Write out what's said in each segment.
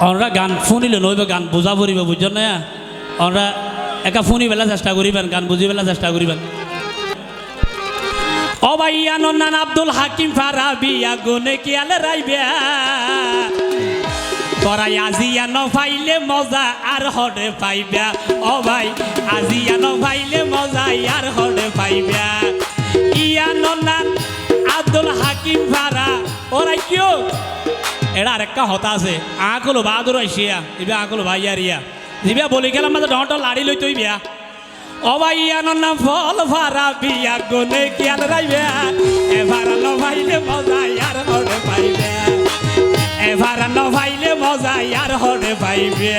আমরা গান শুনিলে নইবে গান বুঝা পড়িব বুঝছেন না? আমরা একা শুনি বেলা চেষ্টা করিবেন গান বুঝি বেলা চেষ্টা করিবেন ও ভাইয়া নন্নান আব্দুল হাকিম ফারাবিয়া গুনে কিয়ালে রাইবে তোরা আজিয়া ন পাইলে মজা আর হরে পাইবা ও ভাই আজিয়া ন পাইলে মজা আর হরে পাইবা ইয়া নন্নান আব্দুল হাকিম ফারা ওরাই কিও এরা আরেকটা হতা আছে আঁকলো বাহাদুর আইসিয়া ইবে আঁকলো ভাইয়া রিয়া দিবে বলি গেলাম মাঝে ডট লাড়ি লই তুই বিয়া অবাইয়ানোর না ফল ফারা বিয়া গনে কিয়ান রাইবে এবার ন ভাইলে মজা ইয়ার হরে পাইবে এবার ন ভাইলে মজা ইয়ার হরে পাইবে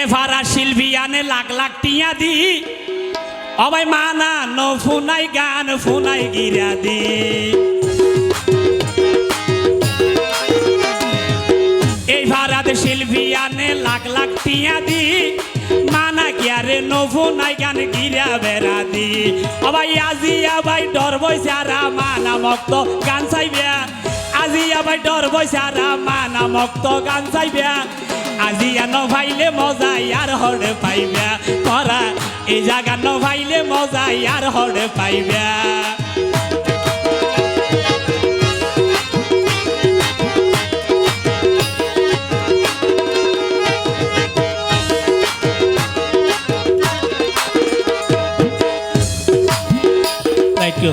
এভারা শিল্পিয়ানে লাখ লাখ টিয়া দি। অবাই মানা, ন ফুনাই গান, ফুনাই গিরা দি। এই ভাড়াতে শিল্পিয়ানে লাখ লাখ টিয়া দি। মানা গিয়ারে নফু নাই গান, গিরা বেড়া দি। অবাই আজি আবাই ডর বৈসারা মানা মক্ত গান চাইবে। আজি আবাই ডর বৈসারা মানা মক্ত গান চাইবে। আজি ন ভাইলে মজা ইয়ার হরে পাইবে। করা এই জায়গা ন ভাইলে মজা ইয়ার হরে পাইবে। থ্যাংক ইউ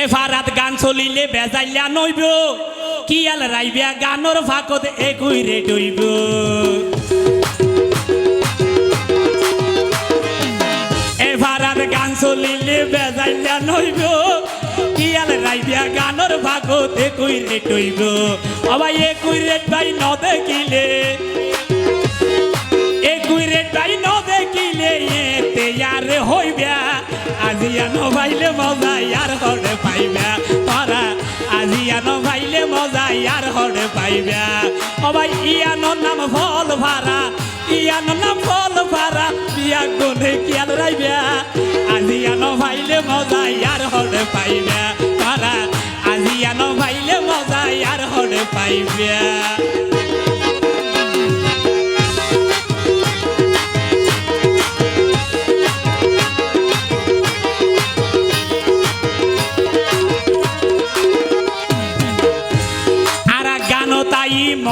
এ ফারাত গান চলিলে বেজাইলা নইব। কি আল রাইবিয়া গানর ফাকত একুই রে ডইব। এ ফারাত গান চলিলে বেজাইলা নইব। কি আল রাইবিয়া গানর ফাকত একুই রে ডইব। অবাই একুই রেট ভাই ন দেখিলে। একুই রেট ভাই ন দেখিলে, এতে আর হইবা আজি আনো ভাইলে মজা ইয়ার হরে ইয়ার হরে পাইবা। ও ভাই, ইয়ানো নাম ফল ভাড়া, ইয়ানো নাম ফল ভাড়া, বিয়া গুনে কিয়াল রাইবা? আনো ভাইলে মজা ইয়ার হরে পাইবা। ভাড়া, আজি আনো ভাইলে মজা ইয়ার হরে পাইবা।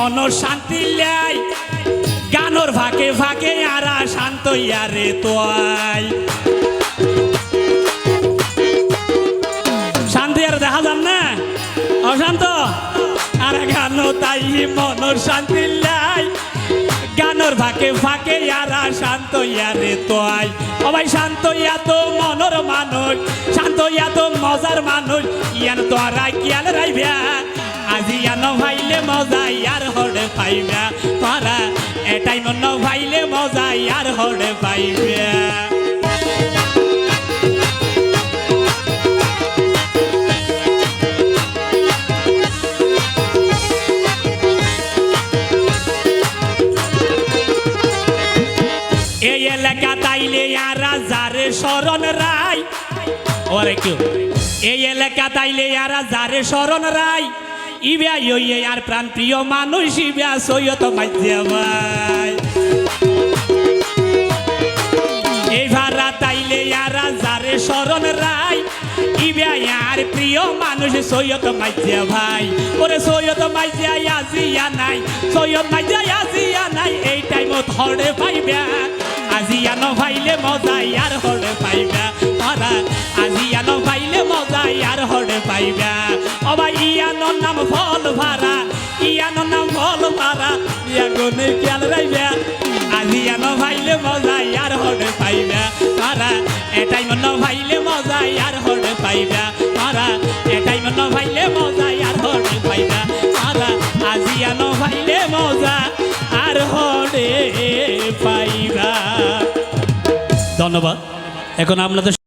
মন শান্তি লাই। গানোর ফাঁকে ফাঁকে আরা শান্ত ইয়ারে তোয়াই। শান্তি আর দেখা যান না? অশান্ত? আর গানো তাই মন শান্তি লাই। গানোর ফাঁকে ফাঁকে ইয়ারা শান্ত ইয়ারে তোয়াই। ভাই শান্ত ইয়া তো মনর মানুষ, শান্ত ইয়া তো মজার মানুষ। ইয়ান তোরা কিয়াল রাইবা আজি ইয়ান ভাইলে মজা ইয়ার হরে পাইবা। তোরা এটাই মন ভাইলে মজা ইয়ার হরে পাইবা। এই এলাকা তাইলে আরা যারে শরণ রায়। ওরে কেউ এই এলাকা তাইলে আরা যারে শরণ রায়। ইবিয়া ইয়ে আর প্রাণ প্রিয় মানুষ ইবিয়া সৈয়দ মাঝিয়া ভাই এই ভাড়া তাইলে আরা যারে শরণ রায়। ইবিয়া আর প্রিয় মানুষ সৈয়দ মাঝিয়া ভাই ওরে সৈয়দ মাঝিয়া আজিয়া নাই সৈয়দ মাঝিয়া আজিয়া নাই, এই টাইমত হরে পাইবা। আজিয়া ভাইলে মজা ইয়ার হরে পাইবা। তারা আজিয়া ন ভাইলে মজা ইয়ার হরে পাইবা। অবা ইয়ান নাম ফল ভাড়া ইয়ান নাম ফল ভাড়া ইয়া গনে খেয়াল রাইবা। আজিয়া ন ভাইলে মজা, ইয়ার হরে পাইবা তারা এটাই মন ভাইলে মজা, ইয়ার হরে পাইবা তারা এটাই মন ভাইলে মজা, ইয়ার হরে পাইবা তারা আজিয়া ন ভাইলে মজা, আর হরে পাইবা। ধন্যবাদ। এখন আপনাদের